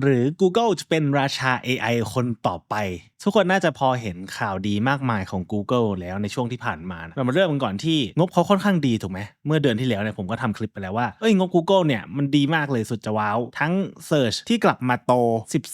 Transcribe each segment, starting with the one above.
หรือ Google จะเป็นราชา AI คนต่อไป ทุกคนน่าจะพอเห็นข่าวดีมากมายของ Google แล้วในช่วงที่ผ่านมานะเรามาเริ่มกันก่อนที่งบเขาค่อนข้างดีถูกไหม เมื่อเดือนที่แล้วเนี่ยผมก็ทำคลิปไปแล้วว่า เอ้ยงบ Google เนี่ยมันดีมากเลยสุดจะว้าว ทั้ง Search ที่กลับมาโต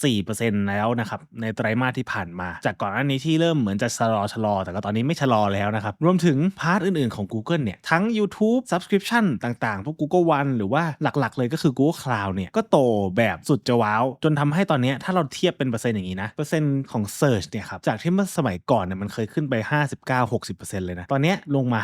14%แล้วนะครับ ในไตรมาสที่ผ่านมา จากก่อนหน้านี้ที่เริ่มเหมือนจะชะลอชะลอ แต่ก็ตอนนี้ไม่ชะลอแล้วนะครับรวมถึงพาร์ทอื่นๆของ Google เนี่ยทั้ง YouTube Subscription ต่างๆพวก Google One หรือว่าหลักๆ เลยก็คือ Google Cloud เนี่ยก็โตแบบสุดจะว้าวจนทำให้ตอนนี้ถ้าเราเทียบเป็นเปอร์เซ็นต์อย่างนี้นะ เปอร์เซ็นต์ของ Search เนี่ยครับ จากที่เมื่อสมัยก่อนเนี่ยมันเคยขึ้นไป 59-60%เลยนะ ตอนนี้ลงมา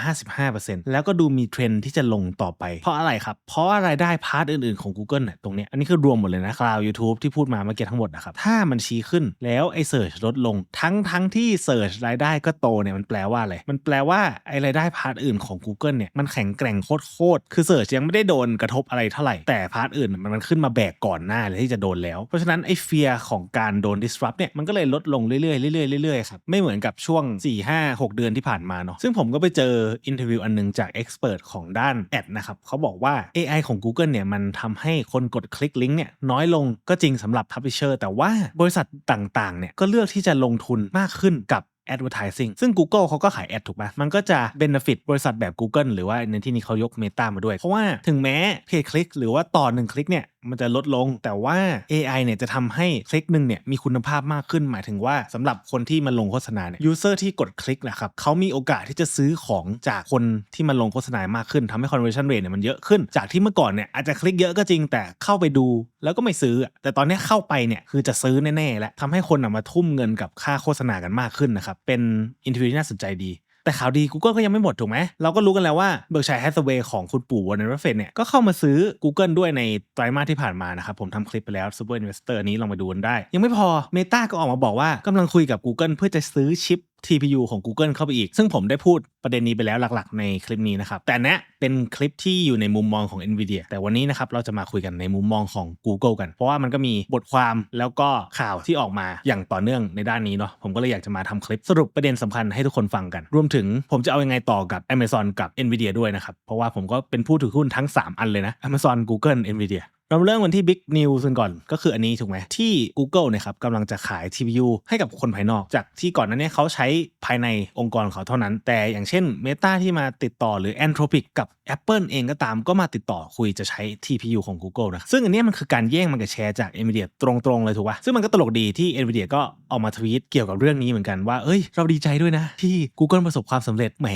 55%แล้วก็ดูมีเทรนที่จะลงต่อไป เพราะอะไรครับ เพราะว่ารายได้พาร์ทอื่นๆของ Google เนี่ยตรงเนี้ยอันนี้คือรวมหมดเลยนะ Cloud YouTube ที่พูดมาเมื่อกี้ทั้งหมดนะครับ ถ้ามันชี้ขึ้นแล้วไอ้ Search ลดลง ทั้งทั้งที่ Search รายได้ก็โตเนี่ยมันแปลว่าอะไร มันแปลว่าไอ้รายได้พาร์ทอื่นของ Google เนี่ยมันแข็งแกร่งโคตรๆคือ Search ยังไม่ได้โดนกระทบอะไรเท่าไหร่แต่พาร์ทอื่นมันขึ้นมาแบกก่อนหน้าเลยที่จะโดนแลว เพราะฉะนั้นไอ้เฟียของการโดน disrupt เนี่ยมันก็เลยลดลงเรื่อยๆเรื่อยๆเรื่อยๆครับไม่เหมือนกับช่วง 4 5 6 เดือนที่ผ่านมาเนาะซึ่งผมก็ไปเจออินเทอร์วิวอันนึงจาก expert ของด้านแอดนะครับเขาบอกว่า AI ของ Google เนี่ยมันทำให้คนกดคลิกลิงก์เนี่ยน้อยลงก็จริงสำหรับ Publisher แต่ว่าบริษัทต่างๆเนี่ยก็เลือกที่จะลงทุนมากขึ้นกับ advertising ซึ่ง Google เขาก็ขายแอดถูกไหมมันก็จะ benefit บริษัทแบบ Google หรือว่าในที่นี้เขายก Meta มาด้วย เพราะว่าถึงแม้เพจคลิกหรือว่าต่อหนึ่งคลิกเนี่ยมันจะลดลง แต่ว่า AI เนี่ยจะทำให้คลิกหนึ่งเนี่ยมีคุณภาพมากขึ้น หมายถึงว่าสำหรับคนที่มาลงโฆษณาเนี่ย user ที่กดคลิกนะครับเขามีโอกาสที่จะซื้อของจากคนที่มาลงโฆษณามากขึ้นทำให้ conversion rate เนี่ยมันเยอะขึ้น จากที่เมื่อก่อนเนี่ยอาจจะคลิกเยอะก็จริงแต่เข้าไปดูแล้วก็ไม่ซื้อ แต่ตอนนี้เข้าไปเนี่ยคือจะซื้อแน่ๆและทำให้คนมาทุ่มเงินกับค่าโฆษณากันมากขึ้นนะครับเป็นอินทิวที่น่าสนใจดี แต่ข่าวดี Google ก็ยังไม่หมดถูกไหมเราก็รู้กันแล้วว่าเบิร์กชัยแฮสเวย์ของคุณปู่วอร์เนอร์เฟนเนี่ยก็เข้ามาซื้อ Google ด้วยในไตรมาสที่ผ่านมานะครับผมทำคลิปไปแล้ว Super Investor นี้ลองไปดูกันได้ ยังไม่พอ Meta ก็ออกมาบอกว่ากำลังคุยกับ Google เพื่อจะซื้อชิป TPU ของ Google เข้าไปอีก ซึ่งผมได้พูดประเด็นนี้ไปแล้วหลักๆ ในคลิปนี้นะครับ แต่นี้เป็นคลิปที่อยู่ในมุมมองของ NVIDIA แต่วันนี้นะครับเราจะมาคุยกันในมุมมองของ Google กัน เพราะว่ามันก็มีบทความแล้วก็ข่าวที่ออกมาอย่างต่อเนื่องในด้านนี้เนาะผมก็เลยอยากจะมาทำคลิปสรุปประเด็นสำคัญให้ทุกคนฟังกัน รวมถึงผมจะเอายังไงต่อกับ Amazon กับ NVIDIA ด้วยนะครับเพราะว่าผมก็เป็นผู้ถือหุ้นทั้ง 3 อันเลยนะ Amazon Google NVIDIA เราเริ่มกันที่ Big News กันก่อน ก็คืออันนี้ถูกไหมที่ Google นะครับกำลังจะขาย TPU ให้กับคนภายนอก จากที่ก่อนนั้นเนี่ยเขาใช้ภายในองค์กรของเขาเท่านั้น แต่อย่างเช่น Meta ที่มาติดต่อหรือ Anthropic กับ Apple เองก็ตามก็มาติดต่อคุยจะใช้ TPU ของ Google นะซึ่งอันนี้มันคือการแย่งมันกับแชร์จาก Nvidia ตรงๆเลยถูกป่ะซึ่งมันก็ตลกดีที่ Nvidia ก็ออกมาทวีตเกี่ยวกับเรื่องนี้เหมือนกันว่าเอ้ยเราดีใจด้วยนะ ที่ Google ประสบความสำเร็จแหม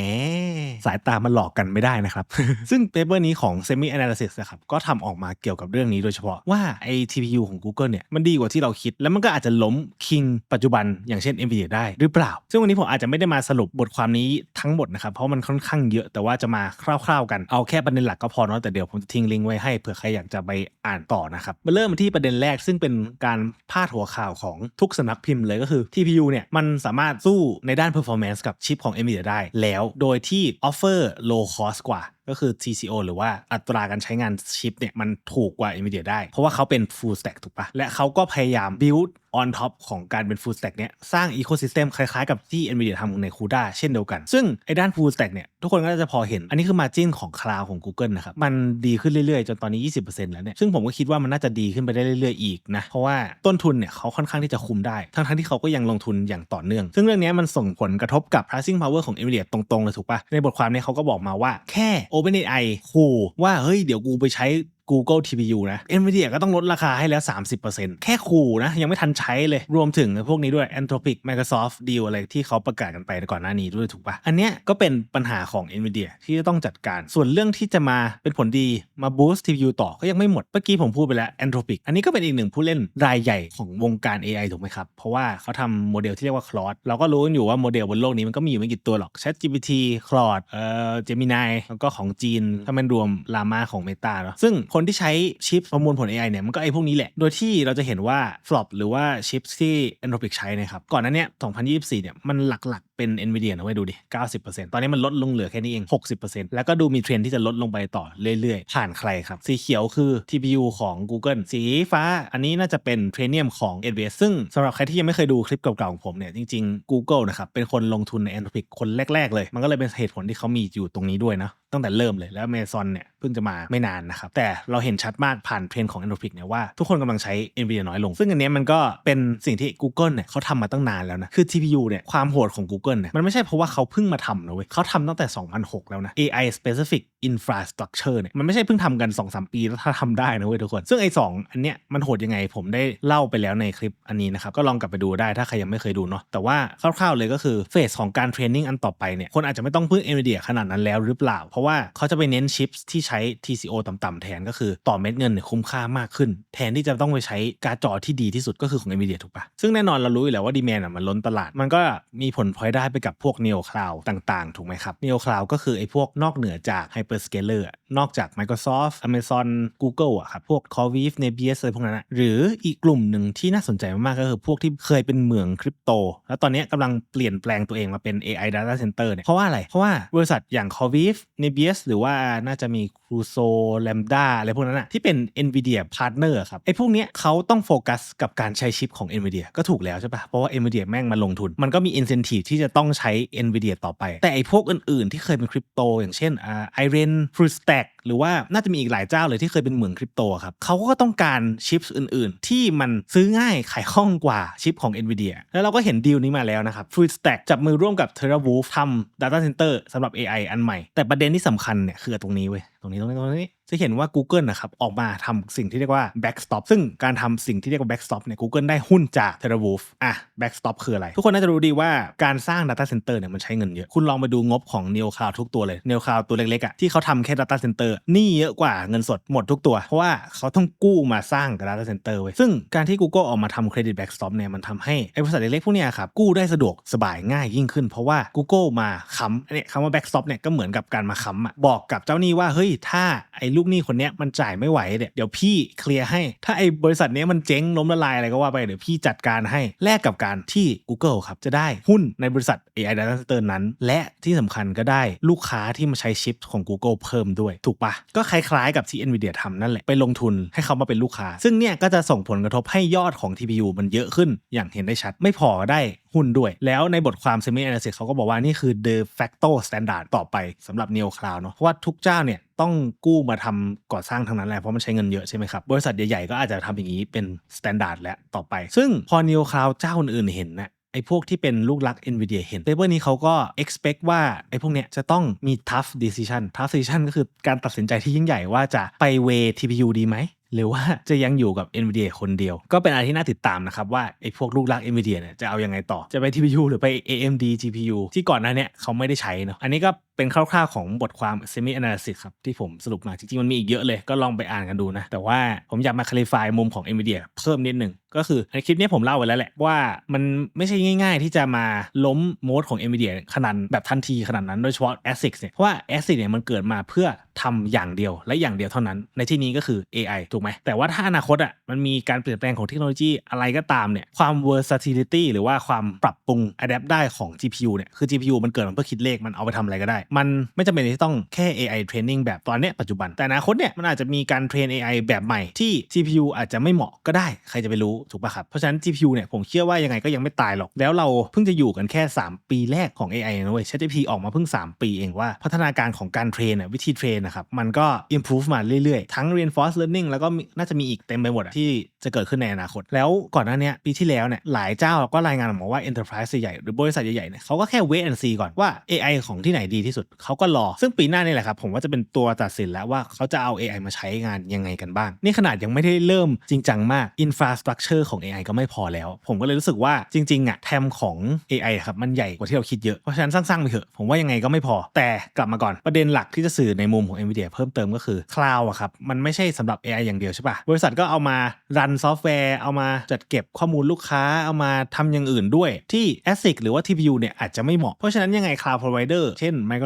สายตามันหลอกกันไม่ได้นะครับซึ่งเปเปอร์นี้ของ Semi Analysis นะครับก็ทำออกมาเกี่ยวกับเรื่องนี้โดยเฉพาะว่าไอ้ TPU ของ Google เนี่ยมันดีกว่าที่เราคิด แล้วมันก็อาจจะล้ม King ปัจจุบันอย่างเช่น Nvidia ได้หรือเปล่า ซึ่งวันนี้ผมอาจจะไม่ได้มาสรุปบทความนี้ทั้งหมดนะครับเพราะมันค่อนข้างเยอะแต่ว่าจะมาคร่าวๆกันเอาแค่ประเด็นหลักก็พอเนาะแต่เดี๋ยวผมจะทิ้งลิงก์ไว้ให้เผื่อใครอยากจะไปอ่านต่อนะครับมาเริ่มที่ประเด็นแรกซึ่งเป็นการพาดหัวข่าวของทุกสำนักพิมพ์เลยก็คือ TPU เนี่ยมันสามารถสู้ในด้าน performance กับชิปของ Nvidia ได้แล้ว โดยที่ offer low cost กว่าก็คือ TCO หรือว่าอัตราการใช้งานชิปเนี่ยมันถูกกว่า Nvidia ได้ เพราะว่าเขาเป็น full stack ถูกปะและเขาก็พยายาม build on top ของการเป็น full stack เนี่ยสร้าง ecosystem คล้ายๆ กับที่ Nvidia ทำใน CUDA เช่นเดียวกัน ซึ่งไอ้ด้าน full stack เนี่ยทุกคนก็จะพอเห็น อันนี้คือ margin ของ cloud ของ Google นะครับ มันดีขึ้นเรื่อยๆ จนตอนนี้ 20%แล้วเนี่ย ซึ่งผมก็คิดว่ามันน่าจะดีขึ้นไปได้เรื่อยๆ อีกนะ เพราะว่าต้นทุนเนี่ยเขาค่อนข้างที่จะคุมได้ ทั้งๆที่เขาก็ยังลงทุนอย่างต่อเนื่อง ซึ่งเรื่องนี้มันส่งผลกระทบกับ pricing power ของ Nvidia ตรงๆเลยถูกปะในบทความนี้เขาก็บอกมาว่าแค่ OpenAI ขู่ว่าเฮ้ยเดี๋ยวกูไปใช้ Google TPU นะ Nvidia ก็ต้องลดราคาให้แล้ว 30%แค่ขู่นะ ยังไม่ทันใช้เลย รวมถึงพวกนี้ด้วย Anthropic Microsoft deal อะไรที่เขาประกาศกันไปก่อนหน้านี้ด้วยถูกปะอันเนี้ยก็เป็นปัญหาของ Nvidia ที่จะต้องจัดการ ส่วนเรื่องที่จะมาเป็นผลดีมา boost TPU ต่อก็ยังไม่หมด เมื่อกี้ผมพูดไปแล้ว Anthropic อันนี้ก็เป็นอีกหนึ่งผู้เล่นรายใหญ่ของวงการ AI ถูกไหมครับ เพราะว่าเขาทำโมเดลที่เรียกว่า Claude เราก็รู้กันอยู่ว่าโมเดลบนโลกนี้มันก็มีอยู่ไม่กี่ตัวหรอก ChatGPT Claude เอ่อ Gemini แล้วก็ของจีนถ้ามันรวม Llama ของ Meta เนาะซึ่งคนที่ใช้ชิปประมวลผล AI เนี่ยมันก็ไอ้พวกนี้แหละ โดยที่เราจะเห็นว่า flop หรือว่าชิปที่ Anthropic ใช้นะครับ ก่อนหนั้นเนี่ย2024 เนี่ยมันหลักๆ เป็น NVIDIA นะเว้ยดูดิ 90%ตอนนี้มันลดลงเหลือแค่นี้เอง 60%แล้วก็ดูมีเทรนที่จะลดลงไปต่อเรื่อยๆ ผ่านใครครับ สีเขียวคือ TPU ของ Google สีฟ้า อันนี้น่าจะเป็นเทรเนียมของ AWS ซึ่งสำหรับใครที่ยังไม่เคยดูคลิปเก่าๆของผมเนี่ยจริงๆ Google นะครับเป็นคนลงทุนใน Anthropic คนแรกๆ เลย มันก็เลยเป็นเหตุผลที่เขามีอยู่ตรงนี้ด้วยนะตั้งแต่เริ่มเลยแล้ว Amazon เนี่ยเพิ่งจะมาไม่นานนะครับ แต่เราเห็นชัดมากผ่านเทรนของ Anthropic เนี่ยว่าทุกคนกำลังใช้ NVIDIA น้อยลง ซึ่งอันนี้มันก็เป็นสิ่งที่ Google เนี่ยเขาทำมาตั้งนานแล้วนะคือ TPU เนี่ยความโหดของ Google เนี่ยมันไม่ใช่เพราะว่าเขาเพิ่งมาทำนะเว้ยเขาทำตั้งแต่ 2006 แล้วนะ AI specific infrastructure เนี่ยมันไม่ใช่เพิ่งทำกัน 2-3 ปีแล้วถ้าทำได้นะเว้ยทุกคน ซึ่งไอ้สองอันเนี้ยมันโหดยังไงผมได้เล่าไปแล้วในคลิปอันนี้นะครับก็ลองกลับไปดูได้ถ้าใครยังไม่เคยดูเนาะแต่ว่าคร่าวๆเลยก็คือเฟสของการเทรนนิ่งอันต่อไปเนี่ยคนอาจจะไม่ต้องพึ่ง NVIDIA ขนาดนั้นแล้วหรือเปล่า เพราะว่าเขาจะไปเน้นชิปที่ใช้ TCO ต่ำๆแทนก็คือต่อเม็ดเงินเนี่ยคุ้มค่ามากขึ้น แทนที่จะต้องไปใช้การ์ดจอที่ดีที่สุดก็คือของ NVIDIA ถูกปะซึ่งแน่นอนเรารู้อยู่แล้วว่าดีแมนอะมันล้นตลาดมันก็มีผลพลอยได้ไปกับพวก Neo Cloud ต่างๆ ถูกไหมครับ Neo Cloud ก็คือไอ้พวกนอกเหนือจาก Hyperscaler อะนอกจาก Microsoft Amazon Google อะครับพวก Corviv Nebius อะไรพวกนั้นอะหรืออีกกลุ่มหนึ่งที่น่าสนใจมากๆก็คือพวกที่เคยเป็นเหมืองคริปโต แล้วตอนนี้กำลังเปลี่ยนแปลงตัวเองมาเป็น AI Data Center เนี่ยเพราะว่าอะไร เพราะว่าบริษัทอย่าง Corviv Nebius หรือว่าน่าจะมี Crusoe Lambda อะไรพวกนั้นอะที่เป็น NVIDIA Partner อะครับไอ้พวกเนี้ยเขาต้องโฟกัสกับการใช้ชิปของ NVIDIA ก็ถูกแล้วใช่ปะเพราะว่า NVIDIA แม่งมาลงทุนมันก็มี incentive ที่จะจะต้องใช้ NVIDIA ต่อไป แต่ไอ้พวกอื่น ๆ ที่เคยเป็นคริปโต อย่างเช่นอ่า Iren Fruitstack หรือว่าน่าจะมีอีกหลายเจ้าเลยที่เคยเป็นเหมืองคริปโตครับเขาก็ต้องการชิปอื่น ๆ ที่มันซื้อง่ายขายคล่องกว่าชิปของ NVIDIA แล้วเราก็เห็นดีลนี้มาแล้วนะครับ Fruitstack จับมือร่วมกับ TeraWulf ทำ Data Center สำหรับ AI อันใหม่ แต่ประเด็นที่สำคัญเนี่ยคือตรงนี้เว้ย ตรงนี้ตรงนี้ตรงนี้จะเห็นว่า Google นะครับออกมาทำสิ่งที่เรียกว่า backstop ซึ่งการทำสิ่งที่เรียกว่า backstop เนี่ย Google ได้หุ้นจาก TeraWulf อะ backstop คืออะไร ทุกคนน่าจะรู้ดีว่าการสร้าง data center เนี่ยมันใช้เงินเยอะ คุณลองไปดูงบของ Neo Cloud ทุกตัวเลย Neo Cloud ตัวเล็กๆอะที่เขาทำแค่ data center นี่เยอะกว่าเงินสดหมดทุกตัว เพราะว่าเขาต้องกู้มาสร้างกับ data center ไว้ซึ่งการที่ Google ออกมาทำ credit backstop เนี่ยมันทำให้ไอ้บริษัทเล็กๆพวกเนี้ยครับกู้ได้สะดวกสบายง่ายยิ่งขึ้น เพราะว่า Google มาค้ำเนี่ยคำว่า backstop เนี่ยก็เหมือนกับการมาค้ำอะบอกกับเจ้าหนี้ว่าเฮ้ยถ้าไอ้ลูกหนี้คนเนี้ยมันจ่ายไม่ไหวเนี่ยเดี๋ยวพี่เคลียร์ให้ ถ้าไอ้บริษัทเนี้ยมันเจ๊งล้มละลายอะไรก็ว่าไปเดี๋ยวพี่จัดการให้แลกกับการที่ Google ครับจะได้หุ้นในบริษัท AI Data Center นั้น และที่สำคัญก็ได้ลูกค้าที่มาใช้ชิปของ Google เพิ่มด้วยถูกปะก็คล้ายๆกับที่ Nvidia ทำนั่นแหละไปลงทุนให้เขามาเป็นลูกค้า ซึ่งเนี่ยก็จะส่งผลกระทบให้ยอดของ TPU มันเยอะขึ้นอย่างเห็นได้ชัดไม่พอได้หุ้นด้วย แล้วในบทความ Semi Analysis เขาก็บอกว่านี่คือ de facto standard ต่อไปสำหรับ Neo Cloud เนาะเพราะว่าทุกเจ้าเนี่ยต้องกู้มาทำก่อสร้างทั้งนั้นแหละเพราะมันใช้เงินเยอะใช่ไหมครับ บริษัทใหญ่ๆก็อาจจะทำอย่างนี้เป็นสแตนดาร์ดแล้วต่อไป ซึ่งพอ Neo Cloud เจ้าอื่นๆเห็นนะไอ้พวกที่เป็นลูกรัก NVIDIA เห็นเปเปอร์นี้เขาก็ expect ว่าไอ้พวกเนี้ยจะต้องมี tough decision tough decision ก็คือการตัดสินใจที่ยิ่งใหญ่ว่าจะไปเว TPU ดีไหมหรือว่าจะยังอยู่กับ NVIDIA คนเดียว ก็เป็นอะไรที่น่าติดตามนะครับ ว่าไอ้พวกลูกรัก NVIDIA เนี่ยจะเอายังไงต่อ จะไป TPU หรือไป AMD GPU ที่ก่อนหน้าเนี้เขาไม่ได้ใช้เนาะอันนี้ก็เป็นคร่าวๆของบทความ Semi Analysis ครับ ที่ผมสรุปมาจริงๆ มันมีอีกเยอะเลยก็ลองไปอ่านกันดูนะ แต่ว่าผมอยากมา clarify มุมของ NVIDIA เพิ่มนิดนึงก็คือในคลิปนี้ผมเล่าไปแล้วแหละว่ามันไม่ใช่ง่าย ๆ ที่จะมาล้มโมดของ NVIDIA ขนาดแบบทันทีขนาดนั้นโดยเฉพาะ ASIC เนี่ยเพราะว่า ASIC เนี่ยมันเกิดมาเพื่อทำอย่างเดียวและอย่างเดียวเท่านั้น ในที่นี้ก็คือ AI ถูกไหม แต่ว่าถ้าอนาคตอะมันมีการเปลี่ยนแปลงของเทคโนโลยีอะไรก็ตามเนี่ยความ versatility หรือว่าความปรับปรุง adapt ได้ของ GPU เนี่ยคือ GPU มันเกิดมาเพื่อคิดเลขมันเอาไปทำอะไรก็ได้มันไม่จำเป็นที่ต้องแค่ AI training แบบตอนนี้ปัจจุบัน แต่อนาคตเนี่ยมันอาจจะมีการเทรน AI แบบใหม่ที่ GPU อาจจะไม่เหมาะก็ได้ ใครจะไปรู้ถูกป่ะครับ เพราะฉะนั้น GPU เนี่ยผมเชื่อว่ายังไงก็ยังไม่ตายหรอก แล้วเราเพิ่งจะอยู่กันแค่ 3 ปีแรกของ AI นะเว้ย ChatGPT ออกมาเพิ่ง 3 ปีเองว่าพัฒนาการของการเทรนวิธีเทรนนะครับมันก็ improve มาเรื่อยๆ ทั้ง reinforced learning แล้วก็น่าจะมีอีกเต็มไปหมดที่จะเกิดขึ้นในอนาคต แล้วก่อนหน้านี้ปีที่แล้วเนี่ยหลายเจ้าก็รายงานออกมาว่า enterprise ใหญ่หรือบริษัทใหญ่ๆเนี่ยเขาก็แค่ wait and see ก่อนว่า AI ของที่ไหนดีที่สุด เขาก็รอ ซึ่งปีหน้านี่แหละครับ ผมว่าจะเป็นตัวตัดสินแล้วว่าเขาจะเอา AI มาใช้งานยังไงกันบ้าง นี่ขนาดยังไม่ได้เริ่มจริงจังมาก infrastructure ของ AI ก็ไม่พอแล้ว ผมก็เลยรู้สึกว่าจริงๆอะแทมของ AI ครับมันใหญ่กว่าที่เราคิดเยอะ เพราะฉะนั้นสร้างๆไปเถอะผมว่ายังไงก็ไม่พอ แต่กลับมาก่อนประเด็นหลักที่จะสื่อในมุมของ NVIDIA เพิ่มเติมก็คือ cloud อะครับมันไม่ใช่สำหรับ AI อย่างเดียวใช่ปะบริษัทก็เอามารันซอฟต์แวร์เอามาจัดเก็บข้อมูลลูกค้าเอามาทำอย่างอื่นด้วยที่ ASIC หรือว่า TPU เนี่ยอาจจะไม่เหมาะเพราะฉะนั้นยังไง cloud provider เช่น Microsoft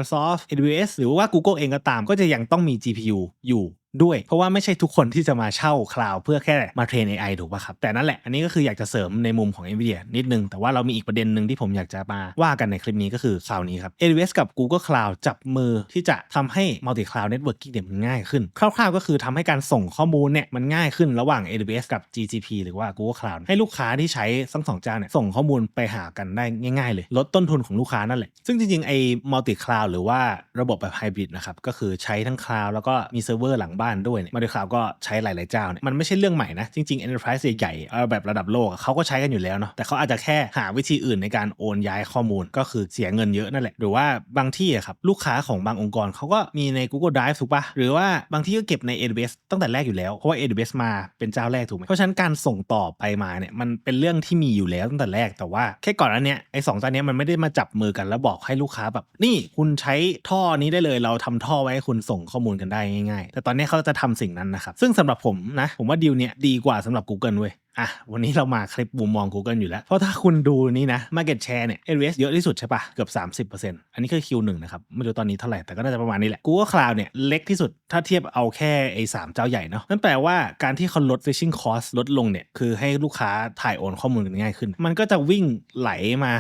AWS หรือว่า Google เองก็ตามก็จะยังต้องมี GPU อยู่ ด้วย เพราะว่าไม่ใช่ทุกคนที่จะมาเช่าคลาวเพื่อแค่มาเทรน AI ถูกป่ะครับ แต่นั่นแหละอันนี้ก็คืออยากจะเสริมในมุมของ NVIDIA นิดนึง แต่ว่าเรามีอีกประเด็นหนึ่งที่ผมอยากจะมาว่ากันในคลิปนี้ก็คือคราวนี้ครับ AWS กับ Google Cloud จับมือที่จะทำให้ Multi Cloud Networking เนี่ยมันง่ายขึ้น คร่าวๆ ก็คือทำให้การส่งข้อมูลเนี่ยมันง่ายขึ้นระหว่าง AWS กับ GCP หรือว่า Google Cloud ให้ลูกค้าที่ใช้ทั้งสองเจ้าเนี่ยส่งข้อมูลไปหากันได้ง่ายๆ เลย ลดต้นทุนของลูกค้านั่นแหละ ซึ่งจริงๆไอ้ Multi Cloud หรือว่าระบบแบบไฮบริดนะครับก็คือใช้ทั้งคลาวแล้วก็มีเซิร์ฟเวอร์หลังบ้านด้วยเนี่ย Multi Cloud ก็ใช้หลาย ๆ เจ้าเนี่ยมันไม่ใช่เรื่องใหม่นะ จริง ๆ Enterprise ใหญ่ๆเอาแบบระดับโลกเขาก็ใช้กันอยู่แล้วเนาะแต่เขาอาจจะแค่หาวิธีอื่นในการโอนย้ายข้อมูลก็คือเสียเงินเยอะนั่นแหละ หรือว่าบางที่อะครับลูกค้าของบางองค์กรเขาก็มีใน Google Drive ถูกปะหรือว่าบางที่ก็เก็บใน AWS ตั้งแต่แรกอยู่แล้วเพราะว่า AWS มาเป็นเจ้าแรกถูกไหมเพราะฉะนั้นการส่งต่อไปมาเนี่ยมันเป็นเรื่องที่มีอยู่แล้วตั้งแต่แรกแต่ว่าแค่ก่อนอันเนี้ยไอ้สองเจ้านี้มันไม่ได้มาจับมือกันแล้วบอกให้ลูกค้าแบบนี่คุณใช้ท่อนี้ได้เลยเราทำท่อไว้ให้คุณส่งข้อมูลกันได้ง่าย ๆ แต่ตอนนี้เขาจะทำสิ่งนั้นนะครับ ซึ่งสำหรับผมนะ ผมว่าดีลเนี้ยดีกว่าสำหรับ Google เว้ย อะวันนี้เรามาคลิปมุมมอง Google อยู่แล้ว เพราะถ้าคุณดูนี่นะ Market Share เนี่ย AWS เยอะที่สุดใช่ปะเกือบ 30%อันนี้คือ Q1 นะครับ ไม่รู้ตอนนี้เท่าไหร่ แต่ก็น่าจะประมาณนี้แหละ Google Cloud เนี่ย เล็กที่สุดถ้าเทียบเอาแค่ไอ้สามเจ้าใหญ่เนาะนั่นแปลว่าการที่เขาลด switching cost ลดลงเนี่ย คือให้ลูกค้าถ่ายโอนข้อมูลกันง่ายขึ้น มันก็จะวิ่งไหลมา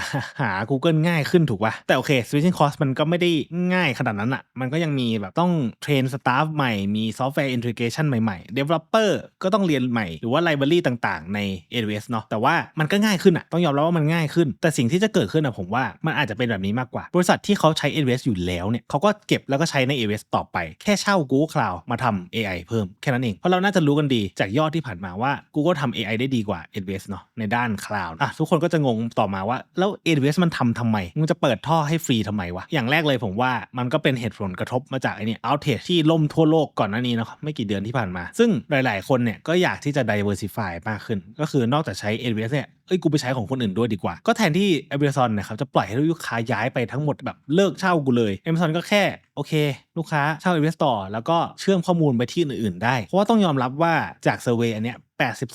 หา Google ง่ายขึ้นถูกปะแต่โอเค switching cost มันก็ไม่ได้ง่ายขนาดนั้นอะมันก็ยังมีแบบต้องเทรนสตาฟใหม่มีซอฟต์แวร์ integration ใหม่ๆ developer ก็ต้องเรียนใหม่หรือว่า library ต่างใน AWS เนาะแต่ว่ามันก็ง่ายขึ้นอะต้องยอมรับว่ามันง่ายขึ้น แต่สิ่งที่จะเกิดขึ้นอะผมว่ามันอาจจะเป็นแบบนี้มากกว่า บริษัทที่เขาใช้ AWS อยู่แล้วเนี่ยเขาก็เก็บแล้วก็ใช้ใน AWS ต่อไปแค่เช่า Google Cloud มาทำ AI เพิ่มแค่นั้นเองเพราะเราน่าจะรู้กันดีจากยอดที่ผ่านมาว่า Google ทำ AI ได้ดีกว่า AWS เนาะในด้าน Cloud อะทุกคนก็จะงงต่อมาว่าแล้ว AWS มันทำทำไมมึงจะเปิดท่อให้ฟรีทำไมวะอย่างแรกเลยผมว่ามันก็เป็นเหตุผลกระทบมาจากไอ้นี่ outage ที่ล่มทั่วโลกก่อนหน้านี้นะครับไม่กี่เดือนที่ผ่านมา ซึ่งหลาย ๆ คนเนี่ยก็อยากที่จะ diversify มากขึ้นก็คือนอกจากใช้ AWS เนี่ยเอ้ยกูไปใช้ของคนอื่นด้วยดีกว่า ก็แทนที่ Amazon นะครับจะปล่อยให้ลูกค้าย้ายไปทั้งหมดแบบเลิกเช่ากูเลย Amazon ก็แค่โอเค ลูกค้าเช่า AWS ต่อ แล้วก็เชื่อมข้อมูลไปที่อื่นๆได้ เพราะว่าต้องยอมรับว่าจากเซอร์เวยอันเนี้ย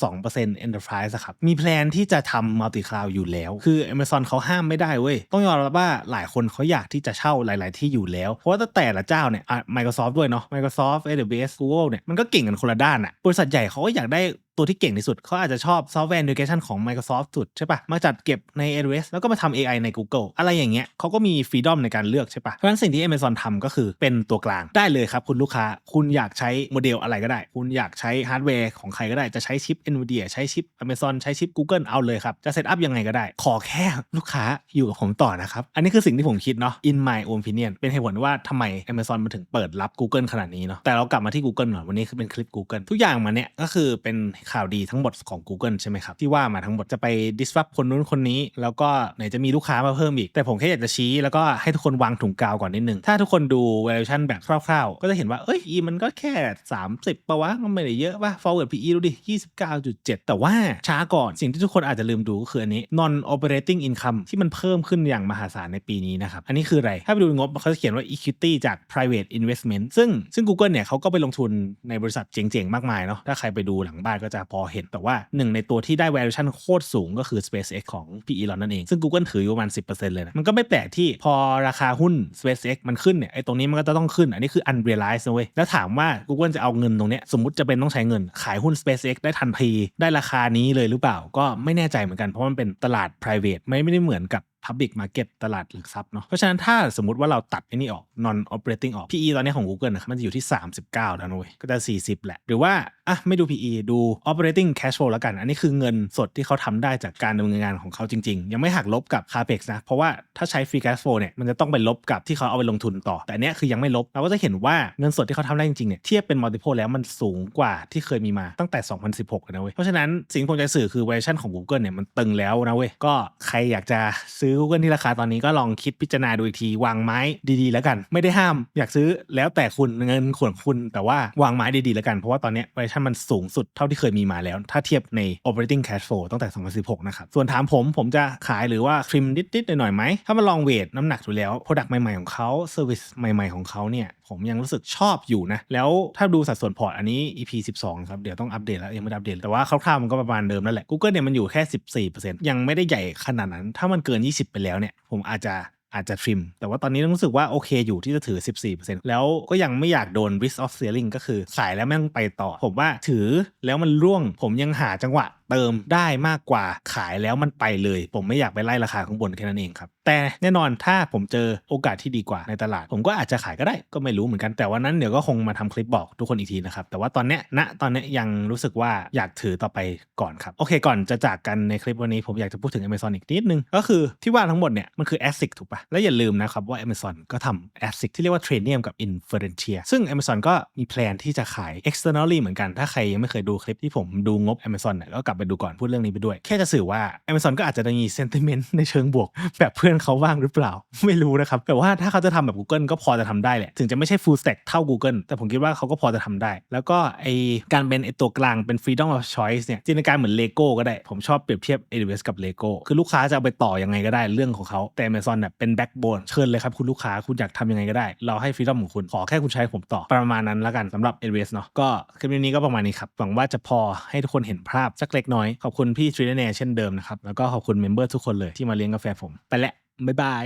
82% Enterprise อะครับ มีแพลนที่จะทำ Multi Cloud อยู่แล้ว คือ Amazon เขาห้ามไม่ได้เว้ย ต้องยอมรับว่าหลายคนเขาอยากที่จะเช่าหลาย ๆ ที่อยู่แล้ว เพราะว่าแต่ละเจ้าเนี่ยอะ Microsoft ด้วยเนาะ Microsoft AWS Google เนี่ย มันก็เก่งกันคนละด้านอะบริษัทใหญ่เขาก็อยากได้ ตัวที่เก่งที่สุด เขาอาจจะชอบซอฟต์แวร์ integration ของ Microsoft สุดใช่ปะมาจัดเก็บใน AWS แล้วก็มาทำ AI ใน Google อะไรอย่างเงี้ยเขาก็มี freedom ในการเลือกใช่ปะเพราะฉะนั้นสิ่งที่ Amazon ทำก็คือเป็นตัวกลางได้เลยครับคุณลูกค้าคุณอยากใช้โมเดลอะไรก็ได้ คุณอยากใช้ฮาร์ดแวร์ของใครก็ได้จะใช้ชิป NVIDIA ใช้ชิป Amazon ใช้ชิป Google เอาเลยครับจะเซตอัพยังไงก็ได้ ขอแค่ลูกค้าอยู่กับผมต่อนะครับอันนี้คือสิ่งที่ผมคิดเนาะ in my own opinion เป็นเหตุผลว่าทำไม Amazon มันถึงเปิดรับ Google ขนาดนี้เนาะแต่เรากลับมาที่ Google หน่อยวันนี้คือเป็นคลิป Google ทุกอย่างมาเนี่ยก็คือเป็นข่าวดีทั้งหมดของ Google ใช่ไหมครับ ที่ว่ามาทั้งหมดจะไป disrupt คนนู้นคนนี้ แล้วก็ไหนจะมีลูกค้ามาเพิ่มอีก แต่ผมแค่อยากจะชี้ แล้วก็ให้ทุกคนวางถุงกาวก่อนนิดนึง ถ้าทุกคนดู valuation แบบคร่าวๆ ก็จะเห็นว่า เอ้ย E มันก็แค่ 30ปะวะมันไม่ได้เยอะป่ะ forward PE ดูดิ 29.7 แต่ว่าช้าก่อนสิ่งที่ทุกคนอาจจะลืมดูก็คืออันนี้ non operating income ที่มันเพิ่มขึ้นอย่างมหาศาลในปีนี้นะครับอันนี้คืออะไรถ้าไปดูงบเขาจะเขียนว่า equity จาก private investment ซึ่งซึ่ง Google เนี่ยเขาก็ไปลงทุนในบริษัทเจ๋งๆมากมายเนาะถ้าใครไปดูหลังบ้านก็จะพอเห็นแต่ว่าหนึ่งในตัวที่ได้ valuation โคตรสูงก็คือ SpaceX ของ PE เรานั่นเอง ซึ่ง Google ถืออยู่ประมาณ 10%เลยนะ มันก็ไม่แปลกที่พอราคาหุ้น SpaceX มันขึ้นเนี่ยไอ้ตรงนี้มันก็จะต้องขึ้น อันนี้คือ unrealized นะเว้ย แล้วถามว่า Google จะเอาเงินตรงเนี้ยสมมติจะเป็นต้องใช้เงิน ขายหุ้น SpaceX ได้ทันทีได้ราคานี้เลยหรือเปล่าก็ไม่แน่ใจเหมือนกันเพราะมันเป็นตลาด private ไม่ไม่ได้เหมือนกับ Public Market ตลาดหลักทรัพย์เนาะเพราะฉะนั้นถ้าสมมติว่าเราตัดไอ้นี่ออก non operating ออก PE ตอนนี้ของ Google นะครับมันจะอยู่ที่ 39แล้วนะเว้ยก็จะ 40 แหละ หรือว่าอะไม่ดู PE ดู operating cash flow แล้วกัน อันนี้คือเงินสดที่เขาทำได้จากการดำเนินงานของเขาจริง ๆ ยังไม่หักลบกับ capex นะ เพราะว่าถ้าใช้ free cash flow เนี่ยมันจะต้องไปลบกับที่เขาเอาไปลงทุนต่อ แต่เนี้ยคือยังไม่ลบเราก็จะเห็นว่าเงินสดที่เขาทำได้จริงๆเนี่ยเทียบเป็น multiple แล้วมันสูงกว่าที่เคยมีมาตั้งแต่ 2016นะเว้ยเพราะฉะนั้นสิ่งที่ผมจะสื่อคือ valuation ของ Google เนี่ยมันตึงแล้วนะเว้ยก็ใครอยากจะซื้อ Google ที่ราคาตอนนี้ก็ลองคิดพิจารณาดูอีกทีวางไม้ดีๆ แล้วกัน ไม่ได้ห้ามอยากซื้อแล้วแต่คุณเงินขวนคุณ แต่ว่าวางไม้ดีๆ แล้วกัน เพราะว่าตอนเนี้ย valuation มันสูงสุดเท่าที่เคยมีมาแล้ว ถ้าเทียบใน operating cash flow ตั้งแต่ 2016 นะครับ ส่วนถามผมผมจะขายหรือว่าทริมนิดๆหน่อยๆไหมถ้ามาลองเวทน้ำหนักดูแล้ว product ใหม่ๆของเขา service ใหม่ๆของเขาเนี่ยผมยังรู้สึกชอบอยู่นะแล้วถ้าดูสัดส่วนพอร์ตอันนี้ EP 12ครับเดี๋ยวต้องอัปเดตแล้วยังไม่อัปเดตแต่ว่าคร่าวๆมันก็ประมาณเดิมนั่นแหละ Google เนี่ยมันอยู่แค่ 14%ยังไม่ได้ใหญ่ขนาดนั้น ถ้ามันเกิน 20ไปแล้วเนี่ย ผมอาจจะอาจจะทริม แต่ว่าตอนนี้รู้สึกว่าโอเคอยู่ที่จะถือ 14%แล้วก็ยังไม่อยากโดน risk of selling ก็คือขายแล้วแม่งไปต่อ ผมว่าถือแล้วมันร่วง ผมยังหาจังหวะ เติมได้มากกว่าขายแล้วมันไปเลย ผมไม่อยากไปไล่ราคาข้างบนแค่นั้นเองครับ แต่แน่นอนถ้าผมเจอโอกาสที่ดีกว่าในตลาด ผมก็อาจจะขายก็ได้ก็ไม่รู้เหมือนกันแต่วันนั้นเดี๋ยวก็คงมาทำคลิปบอกทุกคนอีกทีนะครับ แต่ว่าตอนเนี้ยณตอนเนี้ยยังรู้สึกว่าอยากถือต่อไปก่อนครับโอเคก่อนจะจากกันในคลิปวันนี้ผมอยากจะพูดถึง Amazon อีกนิดนึง ก็คือที่ว่าทั้งหมดเนี่ยมันคือ ASIC ถูกปะและอย่าลืมนะครับว่า Amazon ก็ทำ ASIC ที่เรียกว่า Trainium กับ Inferentia ซึ่ง Amazon ก็มีแพลนที่จะขาย externally เหมือนกันถ้าใครยังไม่เคยดูคลิปที่ผมดูงบ Amazon เนี่ยก็กลับไปดูก่อนพูดเรื่องนี้ไปด้วย แค่จะสื่อว่า Amazon ก็อาจจะมี sentiment ในเชิงบวก แบบเพื่อนเขาบ้างหรือเปล่า ไม่รู้นะครับแต่ว่าถ้าเขาจะทำแบบ Google ก็พอจะทำได้แหละ ถึงจะไม่ใช่ full stack เท่า Google แต่ผมคิดว่าเขาก็พอจะทำได้ แล้วก็ไอการเป็นไอตัวกลางเป็น freedom of choice เนี่ยจินตนาการเหมือน Lego ก็ได้ ผมชอบเปรียบเทียบ AWS กับ Lego คือลูกค้าจะเอาไปต่อยังไงก็ได้เรื่องของเขาแต่ Amazon เนี่ยเป็น backbone เชิญเลยครับคุณลูกค้าคุณอยากทำยังไงก็ได้ เราให้ freedom ของคุณขอแค่คุณใช้ผมต่อประมาณนั้นแล้วกันสำหรับ AWS เนาะก็คลิปนี้ก็ประมาณนี้ครับหวังว่าจะพอให้ทุกคนเห็นภาพสักเล็กน้อย ขอบคุณพี่ทรีเนเช่นเดิมนะครับ แล้วก็ขอบคุณเมมเบอร์ทุกคนเลยที่มาเลี้ยงกาแฟผม ไปแล้วบ๊ายบาย